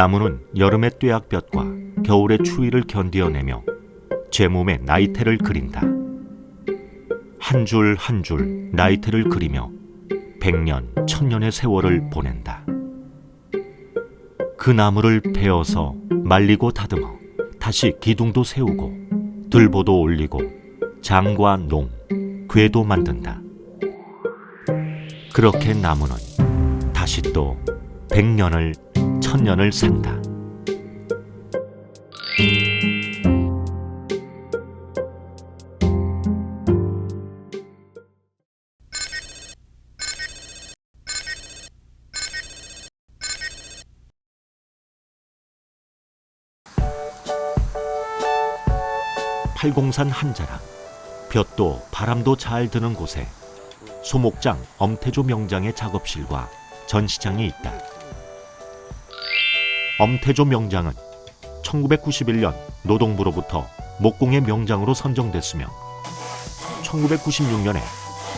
나무는 여름의 뙤약볕과 겨울의 추위를 견디어내며 제 몸에 나이테를 그린다. 한줄 한 줄 나이테를 그리며 백년, 천년의 세월을 보낸다. 그 나무를 베어서 말리고 다듬어 다시 기둥도 세우고 들보도 올리고 장과 농, 궤도 만든다. 그렇게 나무는 다시 또 백년을 천년을 산다. 팔공산 한자락 볕도 바람도 잘 드는 곳에 소목장 엄태조 명장의 작업실과 전시장이 있다. 엄태조 명장은 1991년 노동부로부터 목공의 명장으로 선정됐으며 1996년에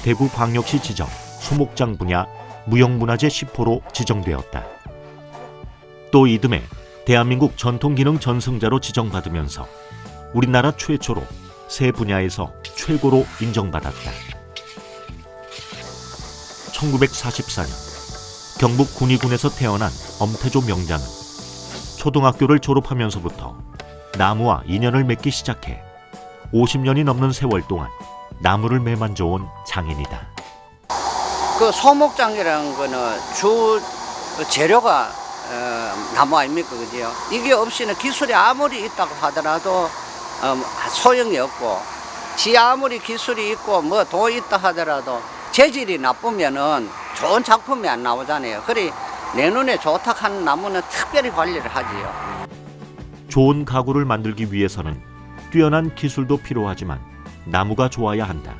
대구광역시 지정 소목장 분야 무형문화재 10호로 지정되었다. 또 이듬해 대한민국 전통기능 전승자로 지정받으면서 우리나라 최초로 세 분야에서 최고로 인정받았다. 1944년 경북 군위군에서 태어난 엄태조 명장은 초등학교를 졸업하면서부터 나무와 인연을 맺기 시작해 50년이 넘는 세월 동안 나무를 매만져 온 장인이다. 그 소목장이라는 거는 주 재료가 어, 나무 아닙니까 그죠? 이게 없이는 기술이 아무리 있다고 하더라도 어, 소용이 없고 지 아무리 기술이 있고 뭐돈 있다 하더라도 재질이 나쁘면은 좋은 작품이 안 나오잖아요. 그래 내 눈에 좋다 하는 나무는 특별히 관리를 하지요. 좋은 가구를 만들기 위해서는 뛰어난 기술도 필요하지만 나무가 좋아야 한다.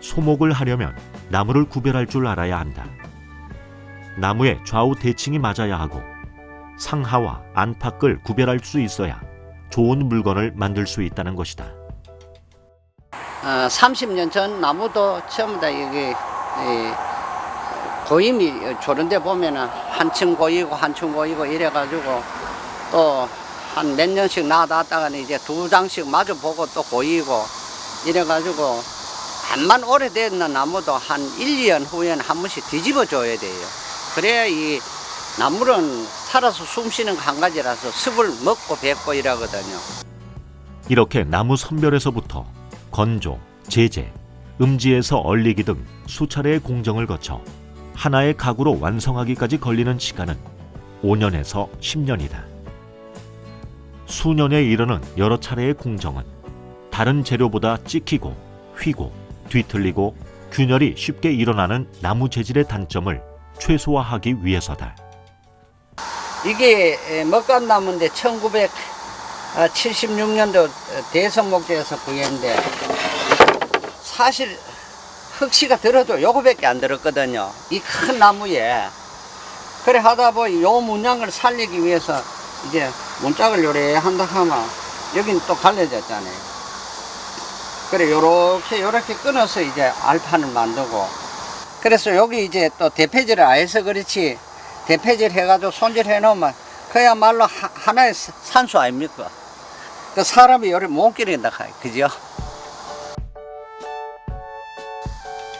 소목을 하려면 나무를 구별할 줄 알아야 한다. 나무의 좌우 대칭이 맞아야 하고 상하와 안팎을 구별할 수 있어야 좋은 물건을 만들 수 있다는 것이다. 어, 30년 전 나무도 전부 다 여기 이, 고임이 저런데 보면은 한층 고이고 한층 고이고 이래가지고 또 한 몇 년씩 나다다가는 이제 두 장씩 마주 보고 또 고이고 이래가지고 암만 오래됐는 나무도 한 1, 2년 후에는 한 번씩 뒤집어 줘야 돼요. 그래야 이 나무는 살아서 숨 쉬는 한 가지라서 습을 먹고 뱉고 이러거든요. 이렇게 나무 선별에서부터 건조, 제재, 음지에서 얼리기 등 수차례의 공정을 거쳐 하나의 가구로 완성하기까지 걸리는 시간은 5년에서 10년이다. 수년에 이르는 여러 차례의 공정은 다른 재료보다 찍히고 휘고 뒤틀리고 균열이 쉽게 일어나는 나무 재질의 단점을 최소화하기 위해서다. 이게 먹감나무인데 1976년도 대성목지에서 구했는데 사실 흙씨가 들어도 요거밖에 안 들었거든요. 이 큰 나무에. 그래 하다 보니 요 문양을 살리기 위해서 이제 문짝을 요래 한다 하면 여긴 또 갈라졌잖아요. 그래 요렇게 요렇게 끊어서 이제 알판을 만들고 그래서 여기 이제 또 대패질을 안 해서 그렇지 대패질 해가지고 손질해 놓으면 그야말로 하, 하나의 사- 산수 아닙니까? 그 사람이 요리 못 기른다 그죠?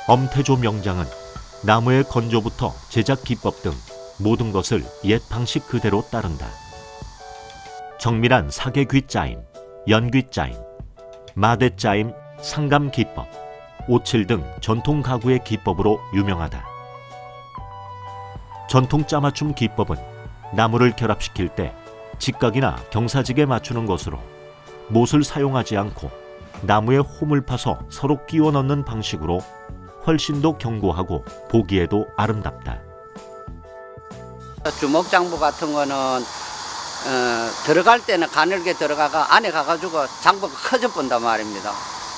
엄태조 명장은 나무의 건조부터 제작 기법 등 모든 것을 옛 방식 그대로 따른다. 정밀한 사계귀 짜임, 연귀 짜임, 마대 짜임, 상감 기법, 오칠 등 전통 가구의 기법으로 유명하다. 전통 짜맞춤 기법은 나무를 결합시킬 때 직각이나 경사직에 맞추는 것으로 못을 사용하지 않고 나무에 홈을 파서 서로 끼워 넣는 방식으로 훨씬 더 견고하고 보기에도 아름답다. 주먹장부 같은 거는 어, 들어갈 때는 가늘게 들어가가 안에 가가지고 장부가 커져 본단 말입니다.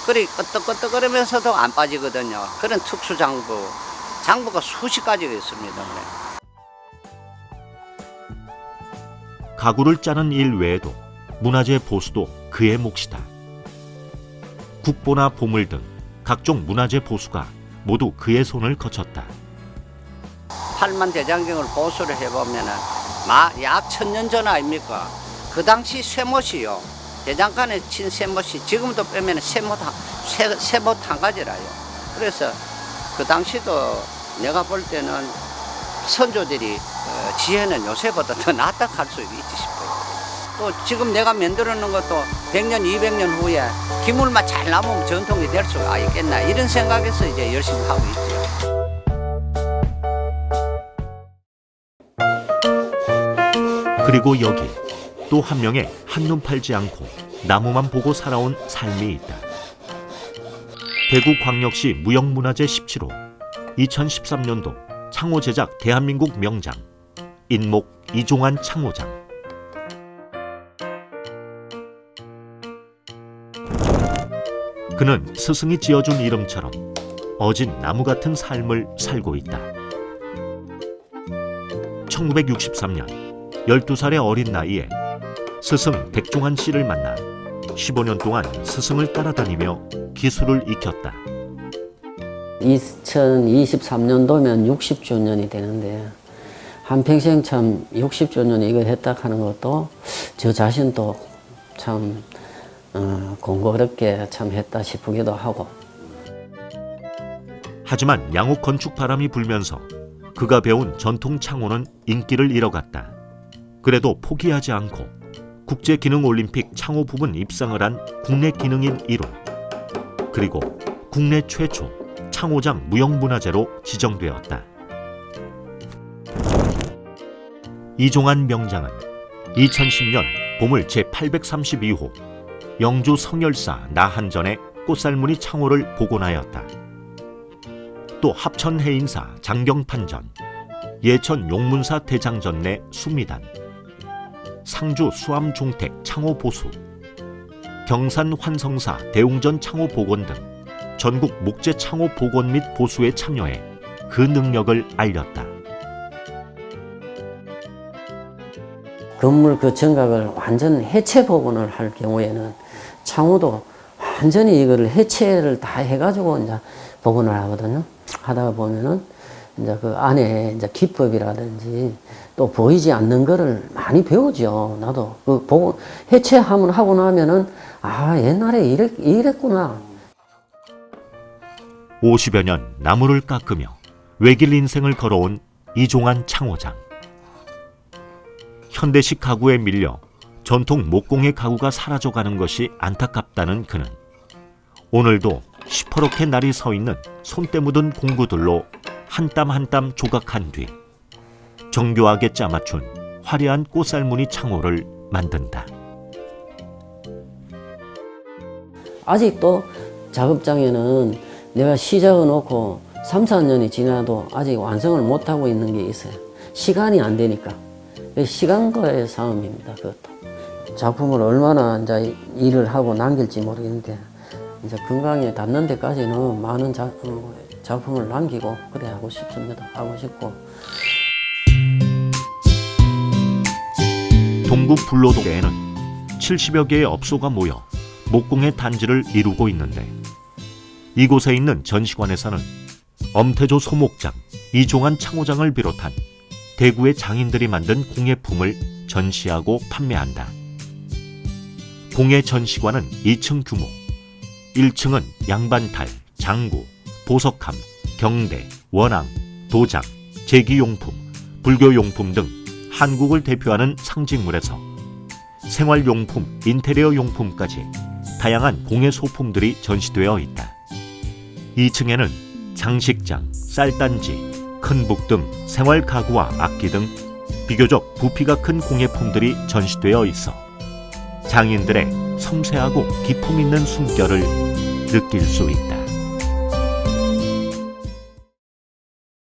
그리 끄떡끄떡거리면서도 안 빠지거든요. 그런 특수 장부. 장부가 수십 가지가 있습니다. 그래. 가구를 짜는 일 외에도 문화재 보수도 그의 몫이다. 국보나 보물 등 각종 문화재 보수가 모두 그의 손을 거쳤다. 팔만 대장경을 보수를 해보면은 약 천 년 전 아닙니까? 그 당시 쇠못이요. 대장간에 친 쇠못이 지금도 빼면 쇠못 한, 쇠, 쇠못 한 가지라요. 그래서 그 당시도 내가 볼 때는 선조들이 어, 지혜는 요새보다 더 낫다 할 수 있지 싶어요. 또 지금 내가 만들어 놓은 것도 100년, 200년 후에 기물만 잘 남으면 전통이 될 수가 있겠나 이런 생각에서 이제 열심히 하고 있죠. 그리고 여기 또 한 명의 한눈 팔지 않고 나무만 보고 살아온 삶이 있다. 대구광역시 무형문화재 17호 2013년도 창호 제작 대한민국 명장 인목 이종환 창호장 그는 스승이 지어준 이름처럼 어진 나무 같은 삶을 살고 있다. 1963년 12살의 어린 나이에 스승 백종환 씨를 만나 15년 동안 스승을 따라다니며 기술을 익혔다. 2023년도면 60주년이 되는데 한 평생 참 60주년 이걸 했다 하는 것도 저 자신도 참 어, 공고롭게 참 했다 싶기도 하고 하지만 양옥 건축 바람이 불면서 그가 배운 전통 창호는 인기를 잃어갔다. 그래도 포기하지 않고 국제 기능 올림픽 창호 부분 입상을 한 국내 기능인 1호 그리고 국내 최초 창호장 무형문화재로 지정되었다. 이종환 명장은 2010년 보물 제832호 영주 성열사 나한전의 꽃살무늬 창호를 복원하였다. 또 합천 해인사 장경판전, 예천 용문사 대장전 내 수미단, 상주 수암 중택 창호 보수, 경산 환성사 대웅전 창호 복원 등 전국 목재 창호 복원 및 보수에 참여해 그 능력을 알렸다. 건물 그 정각을 완전 해체 복원을 할 경우에는 창호도 완전히 이거를 해체를 다 해가지고 이제 복원을 하거든요. 하다 보면은 이제 그 안에 이제 기법이라든지 또 보이지 않는 거를 많이 배우죠. 나도 그 복원 해체하면 하고 나면은 아 옛날에 이랬, 이랬구나. 50여 년 나무를 깎으며 외길 인생을 걸어온 이종환 창호장. 현대식 가구에 밀려 전통 목공의 가구가 사라져가는 것이 안타깝다는 그는 오늘도 시퍼렇게 날이 서 있는 손때 묻은 공구들로 한 땀 한 땀 조각한 뒤 정교하게 짜맞춘 화려한 꽃살무늬 창호를 만든다. 아직도 작업장에는 내가 시작을 놓고 3, 4년이 지나도 아직 완성을 못하고 있는 게 있어요. 시간이 안 되니까. 시간과의 싸움입니다, 그것도. 작품을 얼마나 이제 일을 하고 남길지 모르겠는데, 이제 건강에 닿는 데까지는 많은 자, 어, 작품을 남기고, 그래 하고 싶습니다. 하고 싶고. 동구 불로동에는 70여 개의 업소가 모여 목공의 단지를 이루고 있는데 이곳에 있는 전시관에서는 엄태조 소목장, 이종환 창호장을 비롯한 대구의 장인들이 만든 공예품을 전시하고 판매한다. 공예 전시관은 2층 규모, 1층은 양반탈, 장구, 보석함, 경대, 원앙, 도장, 제기용품, 불교용품 등 한국을 대표하는 상징물에서 생활용품, 인테리어 용품까지 다양한 공예 소품들이 전시되어 있다. 2층에는 장식장, 쌀단지, 큰 북 등 생활 가구와 악기 등 비교적 부피가 큰 공예품들이 전시되어 있어 장인들의 섬세하고 기품 있는 숨결을 느낄 수 있다.